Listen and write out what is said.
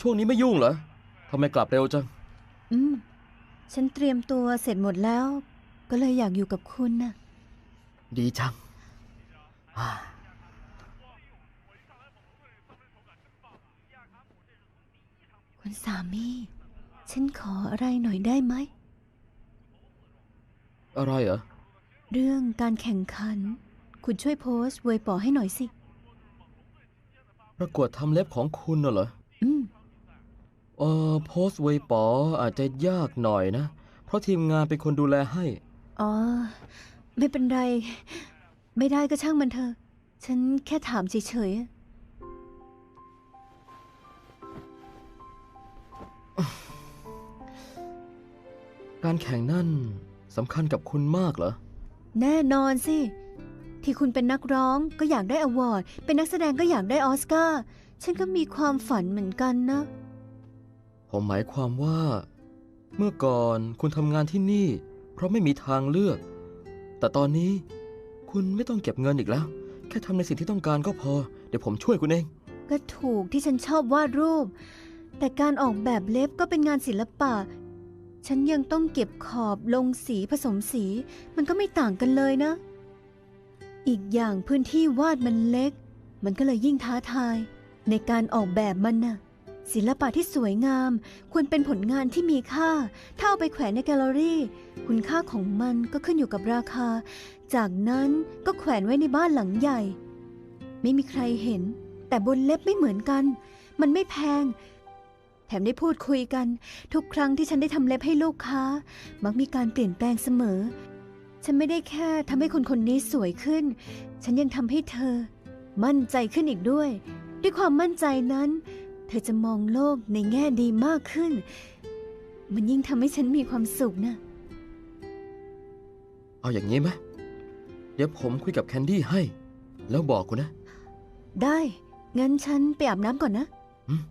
ช่วงนี้ไม่ยุ่งเหรอทำไมกลับเร็วจัง อืม ฉันเตรียมตัวเสร็จหมดแล้ว ก็เลยอยากอยู่กับคุณน่ะดีจังอ่าคุณสามี ฉันขออะไรหน่อยได้ไหม อะไรเหรอ เรื่องการแข่งขัน คุณช่วยโพสต์เวยปอให้หน่อยสิ ประกวดทำเล็บของคุณน่ะเหรออืม เออโพสต์เวยปออาจจะยากหน่อยนะ เพราะทีมงานเป็นคนดูแลให้ อ๋อ ไม่เป็นไร ไม่ได้ก็ช่างมันเถอะ ฉันแค่ถามเฉยๆอะการแข่งนั่นสำคัญกับคุณมากเหรอ แน่นอนสิ ที่คุณเป็นนักร้องก็อยากได้อวอร์ด เป็นนักแสดงก็อยากได้ออสการ์ ฉันก็มีความฝันเหมือนกันนะ ผมหมายความว่า เมื่อก่อนคุณทำงานที่นี่ เพราะไม่มีทางเลือก แต่ตอนนี้คุณไม่ต้องเก็บเงินอีกแล้ว แค่ทำในสิ่งที่ต้องการก็พอ เดี๋ยวผมช่วยคุณเอง ก็ถูกที่ฉันชอบวาดรูป แต่การออกแบบเล็บก็เป็นงานศิลปะ ฉันยังต้องเก็บขอบลงสีผสมสี มันก็ไม่ต่างกันเลยนะ อีกอย่างพื้นที่วาดมันเล็ก มันก็เลยยิ่งท้าทาย ในการออกแบบมันน่ะ ศิลปะที่สวยงาม ควรเป็นผลงานที่มีค่า ถ้าเอาไปแขวนในแกลเลอรี่ คุณค่าของมันก็ขึ้นอยู่กับราคา จากนั้นก็แขวนไว้ในบ้านหลังใหญ่ ไม่มีใครเห็น แต่บนเล็บไม่เหมือนกัน มันไม่แพง แถมได้พูดคุยกัน ทุกครั้งที่ฉันได้ทำเล็บให้ลูกค้า มักมีการเปลี่ยนแปลงเสมอ ฉันไม่ได้แค่ทำให้คนคนนี้สวยขึ้น ฉันยังทำให้เธอ มั่นใจขึ้นอีกด้วย ด้วยความมั่นใจนั้น ธอจะมองโลกในแง่ดีมากขึ้น มันยิ่งทำให้ฉันมีความสุขนะ เอาอย่างนี้ไหมเดี๋ยวผมคุยกับแคนดี้ให้ แล้วบอกคุณนะ ได้ งั้นฉันไปอาบน้ำก่อนนะ อืม